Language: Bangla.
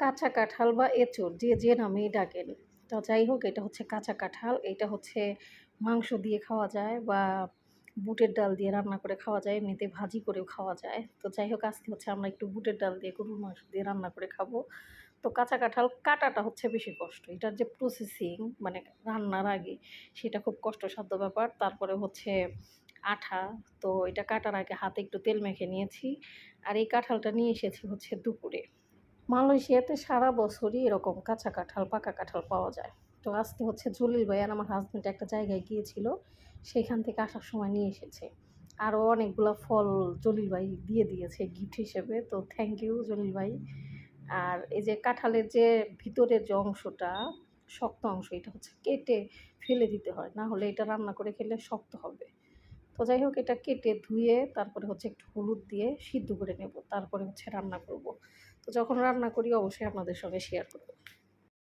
কাঁচা কাঁঠাল বা এঁচোড় যে যে নামেই ডাকেন। তো যাই হোক, এটা হচ্ছে কাঁচা কাঁঠাল, এটা হচ্ছে মাংস দিয়ে খাওয়া যায় বা বুটের ডাল দিয়ে রান্না করে খাওয়া যায়, এমনিতে ভাজি করেও খাওয়া যায়। তো যাই হোক, আজকে হচ্ছে আমরা একটু বুটের ডাল দিয়ে, গরুর মাংস দিয়ে রান্না করে খাব। তো কাঁচা কাঁঠাল কাটাটা হচ্ছে বেশি কষ্ট। এটার যে প্রসেসিং মানে রান্নার আগে, সেটা খুব কষ্টসাধ্য ব্যাপার। তারপরে হচ্ছে আঠা, তো এটা কাটার আগে হাতে একটু তেল মেখে নিয়েছি। আর এই কাঁঠালটা নিয়ে এসেছি হচ্ছে দুপুরে। মালয়েশিয়াতে সারা বছরই এরকম কাঁচা কাঁঠাল, পাকা কাঁঠাল পাওয়া যায়। তো আজকে হচ্ছে জলিল ভাই আর আমার হাজব্যান্ড একটা জায়গায় গিয়েছিল, সেখান থেকে আসার সময় নিয়ে এসেছে। আরও অনেকগুলো ফল জলিল ভাই দিয়ে দিয়েছে গিফট হিসেবে, তো থ্যাংক ইউ জলিল ভাই। আর এই যে কাঁঠালের যে ভিতরের যে অংশটা, শক্ত অংশ, এটা হচ্ছে কেটে ফেলে দিতে হয়, না হলে এটা রান্না করে খেলে শক্ত হবে। তো যাই হোক, এটা কেটে ধুয়ে তারপরে হচ্ছে একটু হলুদ দিয়ে সিদ্ধ করে নেব, তারপরে হচ্ছে রান্না করব। তো যখন রান্না করি অবশ্যই আপনাদের সঙ্গে শেয়ার করব।